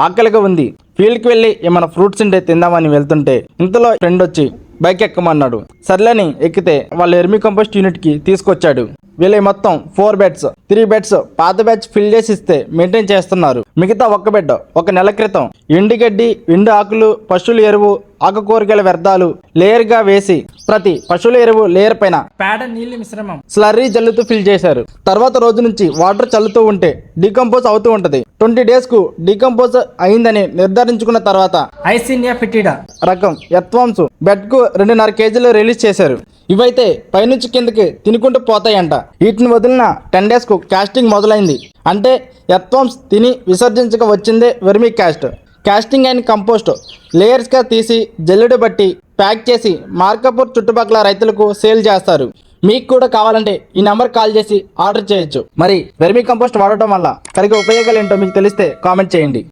ఆకలిగా ఉంది. ఫీల్డ్కి వెళ్ళి ఏమైనా ఫ్రూట్స్ ఉంటే తిందామని వెళ్తుంటే ఇంతలో ఫ్రెండ్ వచ్చి బైక్ ఎక్కమన్నాడు. సర్లేని ఎక్కితే వాళ్ళ ఎర్మి కంపోస్ట్ యూనిట్కి తీసుకొచ్చాడు. వీళ్ళ మొత్తం ఫోర్ బెడ్స్ త్రీ బెడ్స్ పాత బ్యాచ్ ఫిల్ చేసి ఇస్తే మెయింటైన్ చేస్తున్నారు. మిగతా ఒక్క బెడ్ ఒక నెల క్రితం. ఎండుగడ్డి ఎండు ఆకులు పశువుల ఎరువు ఆకుకూరగాయల వ్యర్థాలు లేయర్గా వేసి ప్రతి పశువుల ఎరువు లేయర్ పైన పేడ నీళ్ళ మిశ్రమం. స్లర్రీ జల్లుతూ ఫిల్ చేశారు. తర్వాత రోజు నుంచి వాటర్ చల్లుతూ ఉంటే డీకంపోజ్ అవుతూ ఉంటది. ట్వంటీ డేస్కు డీకంపోజ్ అయిందని నిర్ధారించుకున్న తర్వాత ఐసినియా ఫిటిడా రకం ఎత్వాంసు బెడ్కు రెండున్నర కేజీలు రిలీజ్ చేశారు. ఇవైతే పైనుంచి కిందకి తినుకుంటూ పోతాయంట. వీటిని వదిలిన టెన్ డేస్కు కాస్టింగ్ మొదలైంది. అంటే ఎత్వంస్ తిని విసర్జించక వచ్చిందే vermicast. Casting and compost లేయర్స్గా తీసి జల్లుడు బట్టి ప్యాక్ చేసి మార్కపూర్ చుట్టుపక్కల రైతులకు సేల్ చేస్తారు. మీకు కూడా కావాలంటే ఈ నెంబర్ కాల్ చేసి ఆర్డర్ చేయొచ్చు. మరి వెర్మి కంపోస్ట్ వాడటం వల్ల కలిగే ఉపయోగాలు ఏంటో మీకు తెలిస్తే కామెంట్ చేయండి.